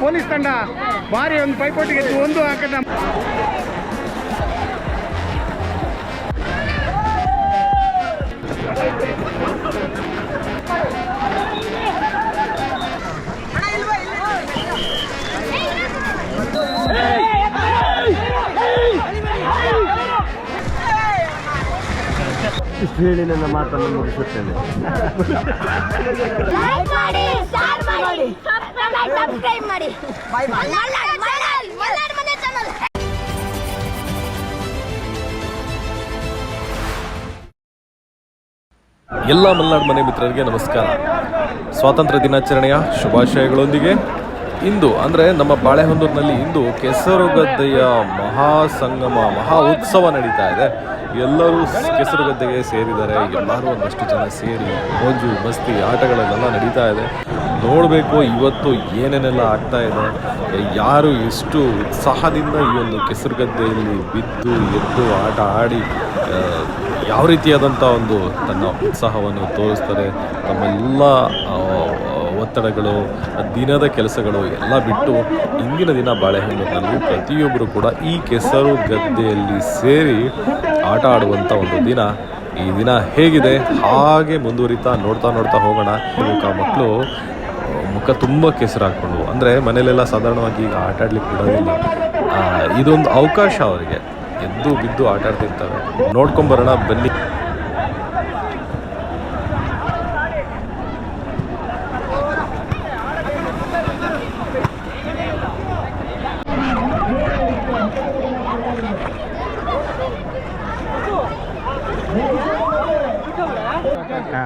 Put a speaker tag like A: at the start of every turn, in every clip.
A: Police ತಂಡ ಭಾರಿ ಒಂದು ಪೈಪೋಟಿಗೆ ಒಂದು ಅಂಕದ
B: ಇಷ್ಟು ಹೇಳಿ ನನ್ನ ಮಾತನ್ನು ಮುಗಿಸುತ್ತೇನೆ.
C: ಎಲ್ಲ ಮಾಡಿ ಶೇರ್ ಮಾಡಿ ಸಬ್ಸ್ಕ್ರೈಬ್ ಮಾಡಿ. ಮಲ್ನಾಡ್ ಮನೆ ಚಾನಲ್
D: ಎಲ್ಲ ಮಲೆನಾಡು ಮನೆ ಮಿತ್ರರಿಗೆ ನಮಸ್ಕಾರ. ಸ್ವಾತಂತ್ರ್ಯ ದಿನಾಚರಣೆಯ ಶುಭಾಶಯಗಳೊಂದಿಗೆ ಇಂದು ಅಂದರೆ ನಮ್ಮ ಬಾಳೆಹೊನ್ನೂರಿನಲ್ಲಿ ಇಂದು ಕೆಸರುಗದ್ದೆಯ ಮಹಾ ಸಂಗಮ ಮಹಾ ಉತ್ಸವ ನಡೀತಾ ಇದೆ. ಎಲ್ಲರೂ ಕೆಸರು ಗದ್ದೆಗೆ ಸೇರಿದ್ದಾರೆ. ಎಲ್ಲರೂ ಒಂದಷ್ಟು ಜನ ಸೇರಿ ಮೋಜು, ಮಸ್ತಿ, ಆಟಗಳನ್ನೆಲ್ಲ ನಡೀತಾ ಇದೆ. ನೋಡಬೇಕು ಇವತ್ತು ಏನೇನೆಲ್ಲ ಆಗ್ತಾ ಇದೆ. ಯಾರು ಎಷ್ಟು ಉತ್ಸಾಹದಿಂದ ಈ ಒಂದು ಕೆಸರು ಗದ್ದೆಯಲ್ಲಿ ಬಿದ್ದು, ಎದ್ದು ಆಟ ಆಡಿ ಯಾವ ರೀತಿಯಾದಂಥ ಒಂದು ತನ್ನ ಉತ್ಸಾಹವನ್ನು ತೋರಿಸ್ತಾರೆ. ತಮ್ಮೆಲ್ಲ ಒತ್ತಡಗಳು, ದಿನದ ಕೆಲಸಗಳು ಎಲ್ಲ ಬಿಟ್ಟು ಇಂದಿನ ದಿನ ಬಾಳೆಹಣ್ಣಿನಲ್ಲಿ ಪ್ರತಿಯೊಬ್ಬರು ಕೂಡ ಈ ಕೆಸರು ಗದ್ದೆಯಲ್ಲಿ ಸೇರಿ ಆಟ ಆಡುವಂಥ ಒಂದು ದಿನ ಈ ದಿನ ಹೇಗಿದೆ? ಹಾಗೆ ಮುಂದುವರಿತಾ ನೋಡ್ತಾ ನೋಡ್ತಾ ಹೋಗೋಣ. ಇವಾಗ ಮಕ್ಕಳು ಮುಖ ತುಂಬ ಕೆಸರು ಹಾಕ್ಕೊಂಡು ಅಂದರೆ ಮನೇಲೆಲ್ಲ ಸಾಧಾರಣವಾಗಿ ಈಗ ಆಟ ಆಡ್ಲಿಕ್ಕೆ ಬಿಡೋದಿಲ್ಲ. ಇದೊಂದು ಅವಕಾಶ ಅವರಿಗೆ. ಎದ್ದು ಬಿದ್ದು ಆಟ ಆಡ್ತಿರ್ತವೆ ನೋಡ್ಕೊಂಬರೋಣ ಬನ್ನಿ.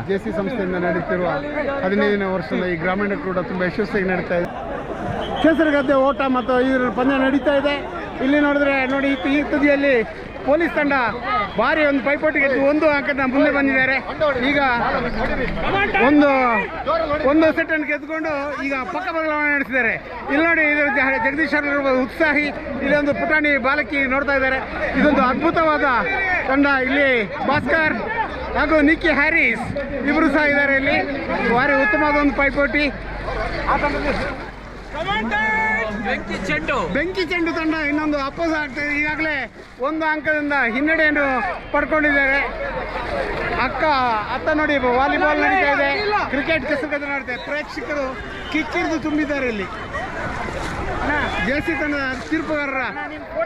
A: ಜೆ ಸಿ ಸಂಸ್ಥೆಯಿಂದ ನಡೀತಿರುವ ಹದಿನೈದನೇ ವರ್ಷದ ಈ ಗ್ರಾಮೀಣ ಕೂಡ ತುಂಬ ಯಶಸ್ವಿಯಾಗಿ ನಡೀತಾ ಇದೆ. ಕೆಸರುಗದ್ದೆ ಓಟ ಮತ್ತು ಇದರ ಪಂದ್ಯ ನಡೀತಾ ಇದೆ. ಇಲ್ಲಿ ನೋಡಿದ್ರೆ ನೋಡಿ, ಈ- ತುದಿಯಲ್ಲಿ ಪೊಲೀಸ್ ತಂಡ ಭಾರಿ ಒಂದು ಪೈಪೋಟಿಗೆ ಗೆದ್ದು ಒಂದು ಅಂಕದ ಮುಂದೆ ಬಂದಿದ್ದಾರೆ. ಈಗ ಒಂದು ಒಂದು ಸೆಟ್ ಅನ್ನು ಗೆದ್ದುಕೊಂಡು ಈಗ ಪಕ್ಕ ಬದಲಾವಣೆ ನಡೆಸಿದ್ದಾರೆ. ಇಲ್ಲಿ ನೋಡಿ, ಇದರ ಜಗದೀಶ್ ಉತ್ಸಾಹಿ. ಇಲ್ಲೊಂದು ಪುಟಾಣಿ ಬಾಲಕಿ ನೋಡ್ತಾ ಇದ್ದಾರೆ. ಇದೊಂದು ಅದ್ಭುತವಾದ ತಂಡ. ಇಲ್ಲಿ ಭಾಸ್ಕರ್ ಹಾಗೂ ನಿಕ್ಕಿ ಹ್ಯಾರಿಸ್ ಇಬ್ರು ಸಹ ಇದ್ದಾರೆ ಇಲ್ಲಿ. ಭಾರಿ ಉತ್ತಮವಾದ ಒಂದು ಪೈಪೋಟಿ ಬೆಂಕಿ ಚೆಂಡು. ತಂಡ ಇನ್ನೊಂದು ಅಪೋಸ್ ಆಗ್ತದೆ ಈಗಾಗಲೇ ಒಂದು ಅಂಕದಿಂದ ಹಿನ್ನಡೆಯನ್ನು ಪಡ್ಕೊಂಡಿದ್ದಾರೆ. ಅಕ್ಕ ಅತ್ತ ನೋಡಿ ವಾಲಿಬಾಲ್ ನಡೀತಾ ಇದೆ. ಕ್ರಿಕೆಟ್ ಕೆಸರುಗದ್ದೆ ನಡೀತಾ ಇದೆ ಪ್ರೇಕ್ಷಕರು ಕಿಕ್ಕಿರಿದು ತುಂಬಿದ್ದಾರೆ ಇಲ್ಲಿ. ಜೇಸಿ ತಂಡದ ತೀರ್ಪುಗಾರರ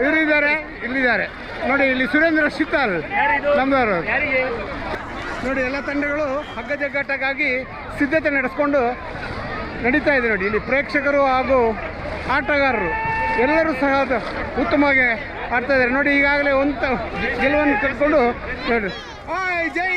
A: ಇವರಿದ್ದಾರೆ ಇಲ್ಲಿದ್ದಾರೆ. ನೋಡಿ ಇಲ್ಲಿ ಸುರೇಂದ್ರ ಶಿತಾಲ್ ನಮ್ದವರು. ನೋಡಿ, ಎಲ್ಲ ತಂಡಗಳು ಹಗ್ಗ ಜಗ್ಗಾಟಕ್ಕಾಗಿ ಸಿದ್ಧತೆ ನಡೆಸ್ಕೊಂಡು ನಡೀತಾ ಇದೆ ನೋಡಿ. ಇಲ್ಲಿ ಪ್ರೇಕ್ಷಕರು ಹಾಗೂ ಆಟಗಾರರು ಎಲ್ಲರೂ ಸಹ ಉತ್ತಮವಾಗಿ ಆಡ್ತಾ ಇದ್ದಾರೆ. ನೋಡಿ, ಈಗಾಗಲೇ ಒಂದು ಗೆಲುವನ್ನು ಕಟ್ಕೊಂಡು ನೋಡಿ. ಹಾಯ್, ಜೈ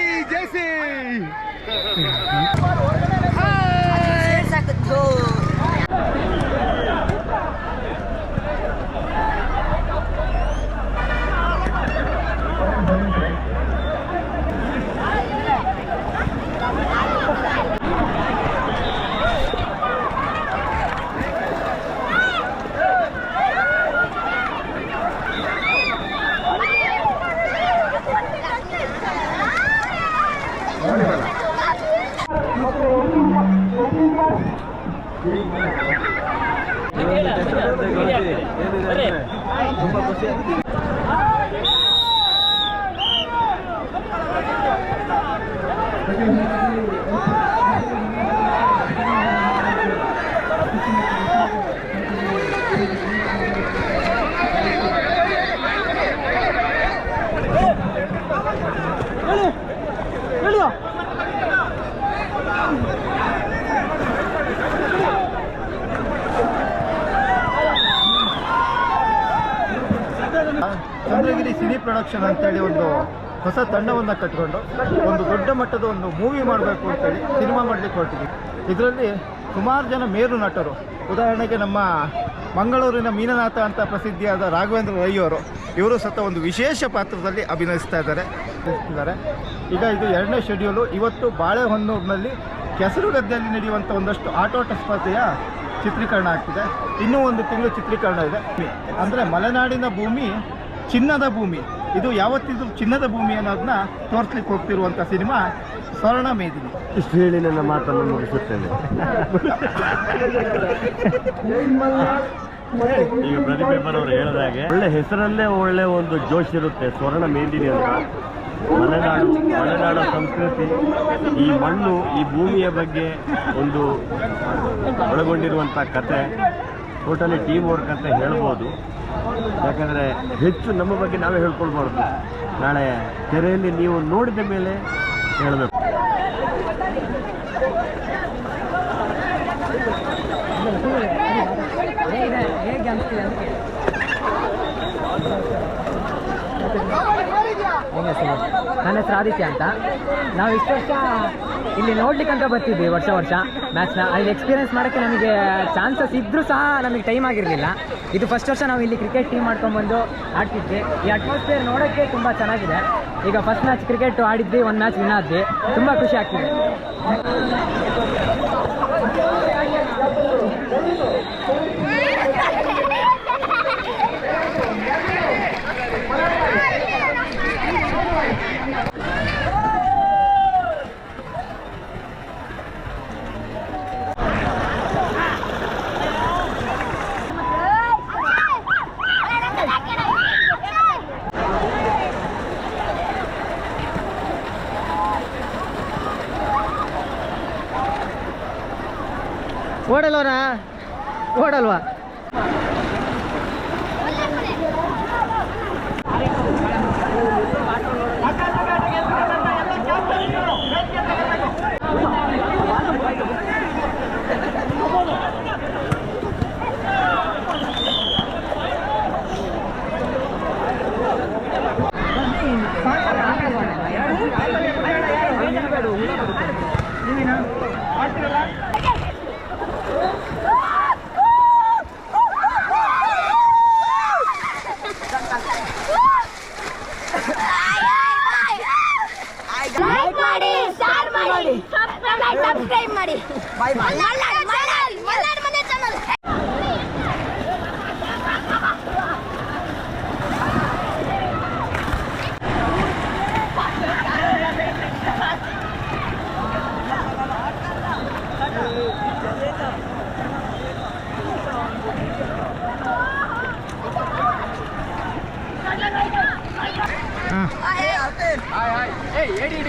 A: ಜೈಸಿ
B: ಚಂದ್ರಗಿರಿ ಪ್ರೊಡಕ್ಷನ್ ಅಂತೇಳಿ ಒಂದು ಹೊಸ ತಂಡವನ್ನು ಕಟ್ಕೊಂಡು ಒಂದು ದೊಡ್ಡ ಮಟ್ಟದ ಒಂದು ಮೂವಿ ಮಾಡಬೇಕು ಅಂತೇಳಿ ಸಿನಿಮಾ ಮಾಡಲಿಕ್ಕೆ ಹೊರಟಿದ್ವಿ. ಇದರಲ್ಲಿ ಸುಮಾರು ಜನ ಮೇರು ನಟರು. ಉದಾಹರಣೆಗೆ ನಮ್ಮ ಮಂಗಳೂರಿನ ಮೀನನಾಥ ಅಂತ ಪ್ರಸಿದ್ಧಿಯಾದ ರಾಘವೇಂದ್ರ ರೈಯವರು, ಇವರು ಸತ ಒಂದು ವಿಶೇಷ ಪಾತ್ರದಲ್ಲಿ ಅಭಿನಯಿಸ್ತಾ ಇದ್ದಾರೆ. ಇದ್ದಾರೆ. ಈಗ ಇದು ಎರಡನೇ ಶೆಡ್ಯೂಲು. ಇವತ್ತು ಬಾಳೆಹೊನ್ನೂರಿನಲ್ಲಿ ಕೆಸರುಗದ್ದೆಯಲ್ಲಿ ನಡೆಯುವಂಥ ಒಂದಷ್ಟು ಆಟೋಟ ಸ್ಪರ್ಧೆಯ ಚಿತ್ರೀಕರಣ ಆಗ್ತಿದೆ. ಇನ್ನೂ ಒಂದು ತಿಂಗಳು ಚಿತ್ರೀಕರಣ ಇದೆ. ಅಂದರೆ ಮಲೆನಾಡಿನ ಭೂಮಿ ಚಿನ್ನದ ಭೂಮಿ. ಇದು ಯಾವತ್ತಿದ್ರು ಚಿನ್ನದ ಭೂಮಿ ಅನ್ನೋದನ್ನ ತೋರಿಸ್ಲಿಕ್ಕೆ ಹೋಗ್ತಿರುವಂಥ ಸಿನಿಮಾ ಸ್ವರ್ಣ ಮೇದಿನಿ.
E: ಇಷ್ಟು ಹೇಳಿ ನನ್ನ ಮಾತನ್ನು ಮುಗಿಸುತ್ತೇನೆ. ಈಗ ಪ್ರತಿಭೆಬ್ಬರವರು ಹೇಳಿದಾಗೆ ಒಳ್ಳೆ ಹೆಸರಲ್ಲೇ ಒಳ್ಳೆ ಒಂದು ಜೋಶ್ ಇರುತ್ತೆ ಸ್ವರ್ಣ ಮೇದಿನಿ ಅಂತ. ಮಲೆನಾಡು ಮಲೆನಾಡ ಸಂಸ್ಕೃತಿ ಈ ಮಣ್ಣು ಈ ಭೂಮಿಯ ಬಗ್ಗೆ ಒಂದು ಒಳಗೊಂಡಿರುವಂಥ ಕತೆ. ಟೋಟಲಿ ಟೀಮ್ ವರ್ಕ್ ಅಂತ ಹೇಳ್ಬೋದು. ಯಾಕಂದರೆ ಹೆಚ್ಚು ನಮ್ಮ ಬಗ್ಗೆ ನಾವೇ ಹೇಳ್ಕೊಳ್ಬಾರ್ದು. ನಾಳೆ ತೆರೆಯಲ್ಲಿ ನೀವು ನೋಡಿದ ಮೇಲೆ ಹೇಳಬೇಕು.
F: ನನ್ನ ಹೆಸರು ಆದಿತ್ಯ ಅಂತ. ನಾವು ಇಷ್ಟು ವರ್ಷ ಇಲ್ಲಿ ನೋಡ್ಲಿಕ್ಕಂತ ಬರ್ತಿದ್ವಿ ವರ್ಷ ವರ್ಷ. ಮ್ಯಾಚ್ನ ಅಲ್ಲಿ ಎಕ್ಸ್ಪೀರಿಯನ್ಸ್ ಮಾಡೋಕ್ಕೆ ನಮಗೆ ಚಾನ್ಸಸ್ ಇದ್ದರೂ ಸಹ ನಮಗೆ ಟೈಮ್ ಆಗಿರಲಿಲ್ಲ. ಇದು ಫಸ್ಟ್ ವರ್ಷ ನಾವು ಇಲ್ಲಿ ಕ್ರಿಕೆಟ್ ಟೀಮ್ ಮಾಡ್ಕೊಂಡ್ಬಂದು ಆಡ್ತಿದ್ವಿ. ಈ ಅಟ್ಮಾಸ್ಫಿಯರ್ ನೋಡೋಕ್ಕೆ ತುಂಬ ಚೆನ್ನಾಗಿದೆ. ಈಗ ಫಸ್ಟ್ ಮ್ಯಾಚ್ ಕ್ರಿಕೆಟ್ ಆಡಿದ್ವಿ ಒಂದು ಮ್ಯಾಚ್ ವಿನ್ ಆದ್ವಿ. ತುಂಬ ಖುಷಿ ಆಗ್ತಿದೆ. ಓಡಲ್ವನಾ ಓಡಲ್ವಾ
C: ಸಬ್ಸ್ಕ್ರೈಬ್ ಮಾಡಿ. ಮಲ್ನಾಡ್ ಮಲ್ನಾಡ್ ಮಲ್ನಾಡ್ ಮನೆ ಚಾನಲ್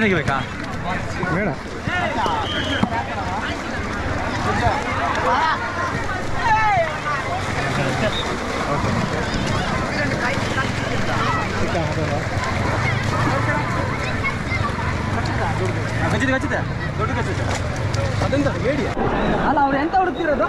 B: ತೆಗಿಬೇಕಾ ಬೇಡ
F: ಅಲ್ಲ ಅವ್ರು ಎಂತ ಹುಡುಕ್ತಿರೋದು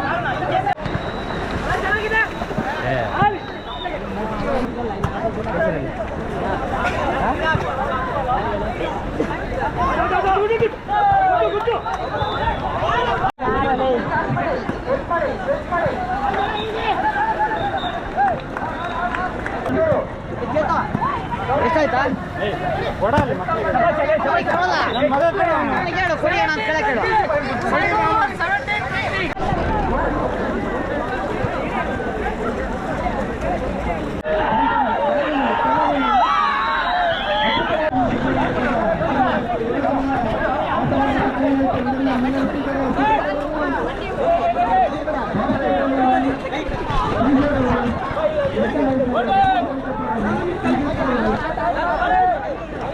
F: ಚೆನ್ನಾಗಿದೆ
G: Hey!